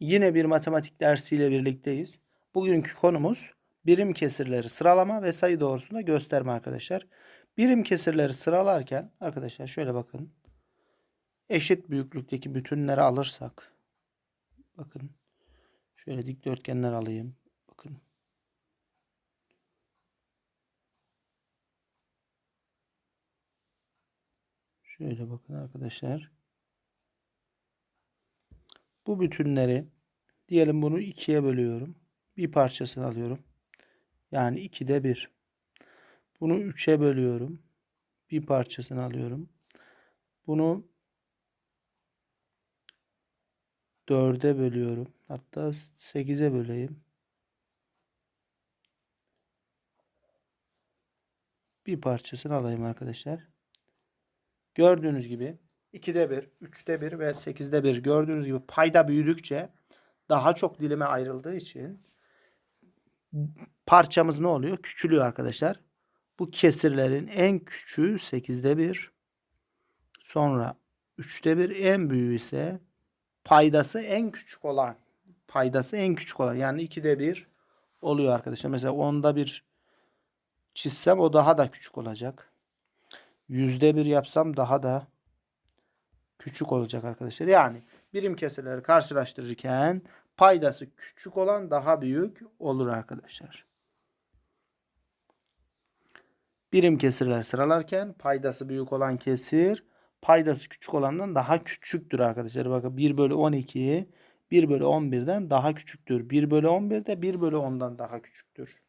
Yine bir matematik dersiyle birlikteyiz. Bugünkü konumuz birim kesirleri sıralama ve sayı doğrusunda gösterme arkadaşlar. Birim kesirleri sıralarken arkadaşlar şöyle bakın. Eşit büyüklükteki bütünleri alırsak bakın şöyle dikdörtgenler alayım. Bakın. Şöyle bakın arkadaşlar. Bu bütünleri diyelim bunu ikiye bölüyorum. Bir parçasını alıyorum. Yani 2'de 1. Bunu 3'e bölüyorum. Bir parçasını alıyorum. Bunu 4'e bölüyorum. Hatta 8'e böleyim. Bir parçasını alayım arkadaşlar. Gördüğünüz gibi 2'de 1, 3'te 1 ve 8'de 1 gördüğünüz gibi payda büyüdükçe daha çok dilime ayrıldığı için parçamız ne oluyor? Küçülüyor arkadaşlar. Bu kesirlerin en küçüğü 8'de 1. Sonra 3'te 1 en büyüğü ise paydası en küçük olan paydası en küçük olan yani 2'de 1 oluyor arkadaşlar. Mesela 10'da 1 çizsem o daha da küçük olacak. Yüzde bir yapsam daha da küçük olacak arkadaşlar. Yani birim kesirleri karşılaştırırken paydası küçük olan daha büyük olur arkadaşlar. Birim kesirler sıralarken paydası büyük olan kesir paydası küçük olandan daha küçüktür arkadaşlar. Bakın 1 bölü 12 1 bölü 11'den daha küçüktür. 1 bölü 11 de 1 bölü 10'dan daha küçüktür.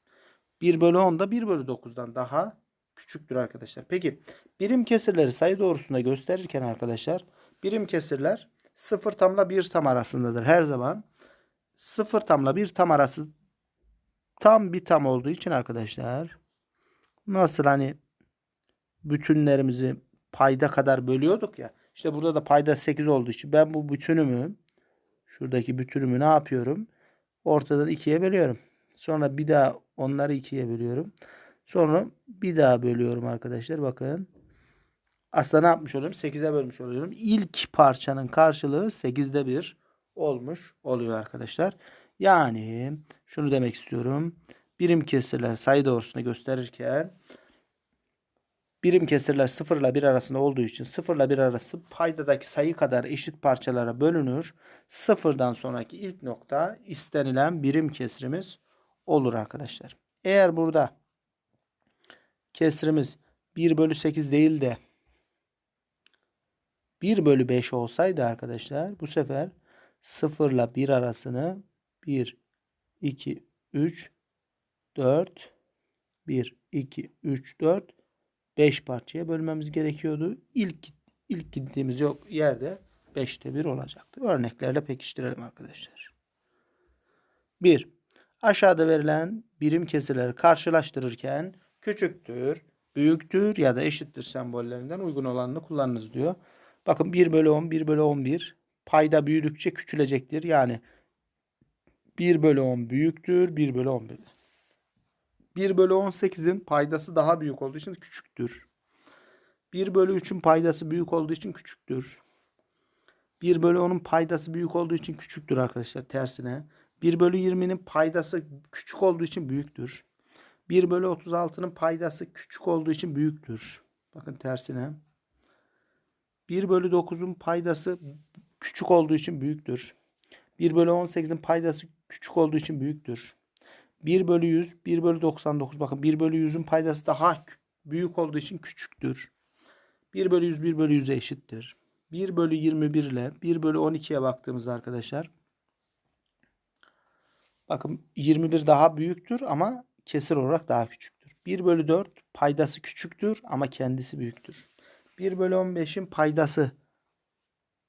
1 bölü 10 da 1 bölü 9'dan daha küçüktür arkadaşlar. Peki birim kesirleri sayı doğrusunda gösterirken arkadaşlar birim kesirler 0 tamla 1 tam arasındadır her zaman. 0 tamla 1 tam arası tam bir tam olduğu için arkadaşlar nasıl hani bütünlerimizi payda kadar bölüyorduk ya. İşte burada da payda 8 olduğu için ben bu bütünümü şuradaki bütünümü ne yapıyorum? Ortadan ikiye bölüyorum. Sonra bir daha onları ikiye bölüyorum. Sonra bir daha bölüyorum arkadaşlar. Bakın. Aslında ne yapmış oluyorum? 8'e bölmüş oluyorum. İlk parçanın karşılığı 8'de 1 olmuş oluyor arkadaşlar. Yani şunu demek istiyorum. Birim kesirler sayı doğrusunu gösterirken birim kesirler 0 ile 1 arasında olduğu için 0 ile 1 arası paydadaki sayı kadar eşit parçalara bölünür. Sıfırdan sonraki ilk nokta istenilen birim kesrimiz olur arkadaşlar. Eğer burada kesrimiz 1 bölü 8 değil de 1 bölü 5 olsaydı arkadaşlar bu sefer 0 ile 1 arasını 1, 2, 3, 4, 1, 2, 3, 4, 5 parçaya bölmemiz gerekiyordu. İlk, ilk gittiğimiz yok yerde 5'te 1 olacaktı. Örneklerle pekiştirelim arkadaşlar. 1. Aşağıda verilen birim kesirleri karşılaştırırken küçüktür, büyüktür ya da eşittir sembollerinden uygun olanını kullanınız diyor. Bakın 1 bölü 10, 1 bölü 11 payda büyüdükçe küçülecektir. Yani 1 bölü 10 büyüktür, 1 bölü 11. 1 bölü 18'in paydası daha büyük olduğu için küçüktür. 1 bölü 3'ün paydası büyük olduğu için küçüktür. 1 bölü 10'un paydası büyük olduğu için küçüktür arkadaşlar tersine. 1 bölü 20'nin paydası küçük olduğu için büyüktür. 1 bölü 36'nın paydası küçük olduğu için büyüktür. Bakın tersine. 1 bölü 9'un paydası küçük olduğu için büyüktür. 1 bölü 18'in paydası küçük olduğu için büyüktür. 1 bölü 100, 1 bölü 99. Bakın 1 bölü 100'ün paydası daha büyük olduğu için küçüktür. 1 bölü 100, 1 bölü 100'e eşittir. 1 bölü 21 ile 1 bölü 12'ye baktığımızda arkadaşlar Bakın 21 daha büyüktür ama kesir olarak daha küçüktür. 1 bölü 4 paydası küçüktür ama kendisi büyüktür. 1 bölü 15'in paydası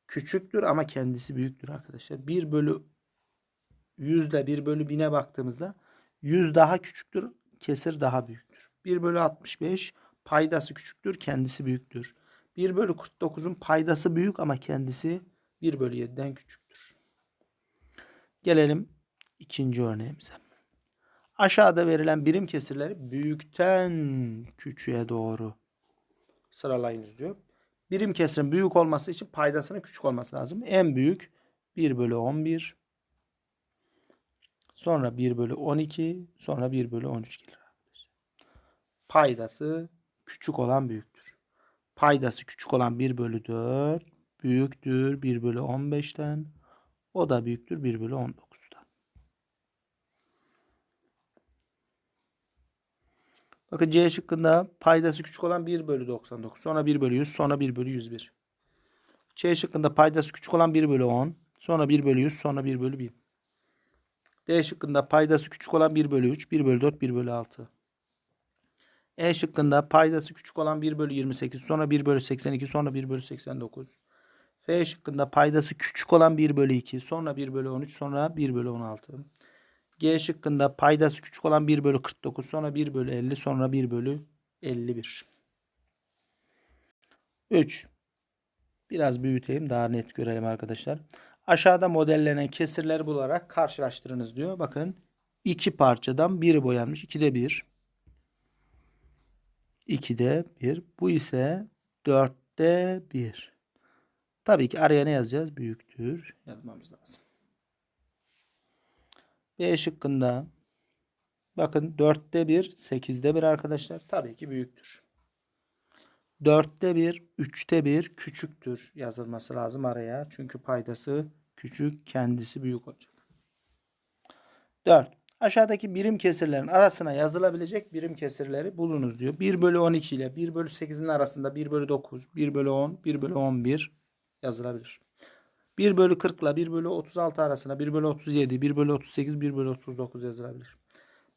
küçüktür ama kendisi büyüktür arkadaşlar. 1 bölü 100 ile 1 bölü 1000'e baktığımızda 100 daha küçüktür, kesir daha büyüktür. 1 bölü 65 paydası küçüktür, kendisi büyüktür. 1 bölü 49'un paydası büyük ama kendisi 1 bölü 7'den küçüktür. Gelelim ikinci örneğimize. Aşağıda verilen birim kesirleri büyükten küçüğe doğru sıralayınız diyor. Birim kesirin büyük olması için paydasının küçük olması lazım. En büyük 1 bölü 11. Sonra 1 bölü 12. Sonra 1 bölü 13 gelir arkadaşlar. Paydası küçük olan büyüktür. Paydası küçük olan 1 bölü 4 büyüktür 1 bölü 15'ten. O da büyüktür 1 bölü 19'dan. Bakın C şıkkında paydası küçük olan 1 bölü 99. Sonra 1 bölü 100. Sonra 1 bölü 101. C şıkkında paydası küçük olan 1 bölü 10. Sonra 1 bölü 100. Sonra 1 bölü 1000. D şıkkında paydası küçük olan 1 bölü 3. 1 bölü 4. 1 bölü 6. E şıkkında paydası küçük olan 1 bölü 28. Sonra 1 bölü 82. Sonra 1 bölü 89. F şıkkında paydası küçük olan 1 bölü 2. Sonra 1 bölü 13. Sonra 1 bölü 16. G şıkkında paydası küçük olan 1 bölü 49. Sonra 1 bölü 50. Sonra 1 bölü 51. 3. Biraz büyüteyim daha net görelim arkadaşlar. Aşağıda modellenen kesirleri bularak karşılaştırınız diyor. Bakın iki parçadan biri boyanmış. 2'de 1. 2'de 1. Bu ise 4'te 1. Tabii ki araya ne yazacağız? Büyüktür yazmamız lazım. B şıkkında bakın 4'te 1, 8'de 1 arkadaşlar. Tabii ki büyüktür. 4'te 1, 3'te 1 küçüktür yazılması lazım araya. Çünkü paydası küçük, kendisi büyük olacak. 4. Aşağıdaki birim kesirlerin arasına yazılabilecek birim kesirleri bulunuz diyor. 1 bölü 12 ile 1 bölü 8'in arasında 1 bölü 9, 1 bölü 10, 1 bölü 11 yazılabilir. 1 bölü 40 ile 1 bölü 36 arasında 1 bölü 37, 1 bölü 38, 1 bölü 39 yazılabilir.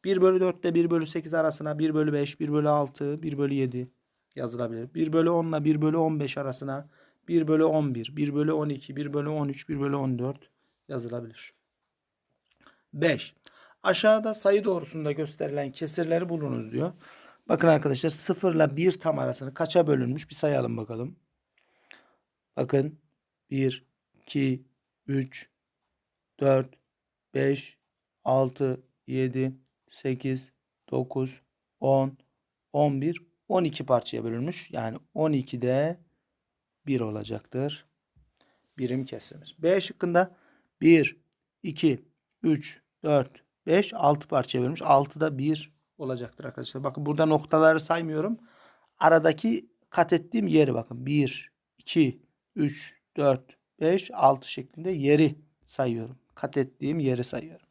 1 bölü 4 ile 1 bölü 8 arasına 1 bölü 5, 1 bölü 6, 1 bölü 7 yazılabilir. 1 bölü 10 ile 1 bölü 15 arasına 1 bölü 11, 1 bölü 12, 1 bölü 13, 1 bölü 14 yazılabilir. 5. Aşağıda sayı doğrusunda gösterilen kesirleri bulunuz diyor. Bakın arkadaşlar 0 ile 1 tam arasını kaça bölünmüş bir sayalım bakalım. Bakın 1, 2, 3, 4, 5, 6, 7, 8, 9, 10, 11, 12 parçaya bölünmüş. Yani 12'de 1 olacaktır. Birim kesimiz. B şıkkında 1, 2, 3, 4, 5, 6 parçaya bölünmüş. 6'da 1 olacaktır arkadaşlar. Bakın burada noktaları saymıyorum. Aradaki kat ettiğim yeri bakın. 1, 2, 3, 4, 5, 6 şeklinde yeri sayıyorum. Kat ettiğim yeri sayıyorum.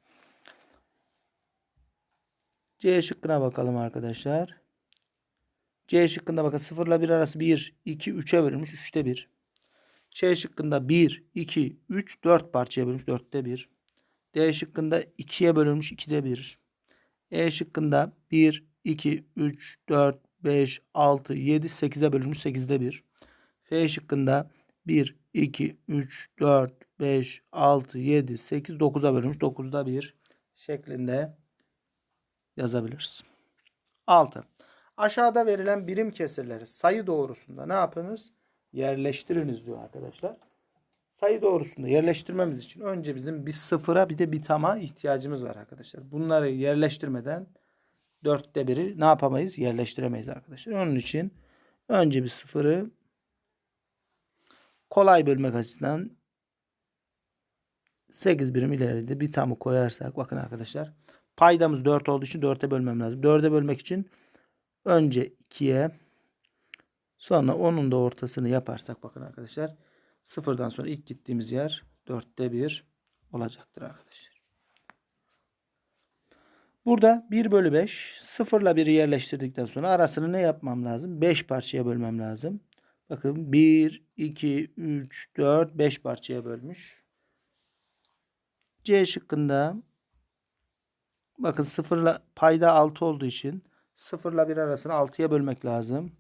C şıkkına bakalım arkadaşlar. C şıkkında bakın 0 ile 1 arası 1, 2, 3'e bölünmüş. 3'te 1. C şıkkında 1, 2, 3, 4 parçaya bölünmüş. 4'te 1. D şıkkında 2'ye bölünmüş. 2'de 1. E şıkkında 1, 2, 3, 4, 5, 6, 7, 8'e bölünmüş. 8'de 1. F şıkkında 1, 2, 3, 4, 5, 6, 7, 8, 9'a bölünmüş. 9'da 1 şeklinde yazabiliriz. 6. Aşağıda verilen birim kesirleri sayı doğrusunda ne yapınız? Yerleştiriniz diyor arkadaşlar. Sayı doğrusunda yerleştirmemiz için önce bizim bir sıfıra bir de bir tama ihtiyacımız var arkadaşlar. Bunları yerleştirmeden dörtte biri ne yapamayız? Yerleştiremeyiz arkadaşlar. Onun için önce bir sıfırı kolay bölmek açısından 8 birim ileride bir tamı koyarsak bakın arkadaşlar. Paydamız 4 olduğu için 4'e bölmem lazım. 4'e bölmek için önce 2'ye sonra onun da ortasını yaparsak bakın arkadaşlar. Sıfırdan sonra ilk gittiğimiz yer 4'te 1 olacaktır arkadaşlar. Burada 1 bölü 5 0 ile 1'i yerleştirdikten sonra arasını ne yapmam lazım? 5 parçaya bölmem lazım. Bakın 1, 2, 3, 4, 5 parçaya bölmüş. C şıkkında bakın 0 ile payda 6 olduğu için 0 ile 1 arasını 6'ya bölmek lazım.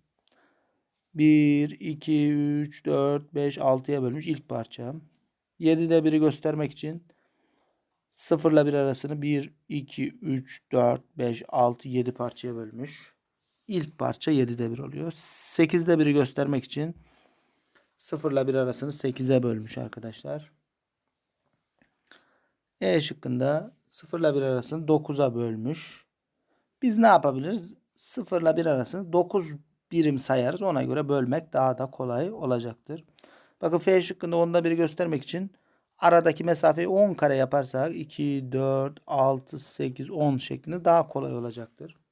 1, 2, 3, 4, 5, 6'ya bölmüş ilk parça. 7'de 1'i göstermek için 0 ile 1 arasını 1, 2, 3, 4, 5, 6, 7 parçaya bölmüş. İlk parça 7'de 1 oluyor. 8'de 1'i göstermek için 0 ile 1 arasını 8'e bölmüş arkadaşlar. E şıkkında 0 ile 1 arasını 9'a bölmüş. Biz ne yapabiliriz? 0 ile 1 arasını 9 birim sayarız. Ona göre bölmek daha da kolay olacaktır. Bakın F şıkkında onda biri göstermek için aradaki mesafeyi 10 kare yaparsak 2, 4, 6, 8, 10 şeklinde daha kolay olacaktır.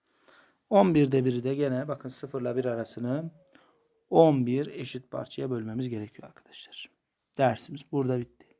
11'de biri de gene bakın 0 ile 1 arasını 11 eşit parçaya bölmemiz gerekiyor arkadaşlar. Dersimiz burada bitti.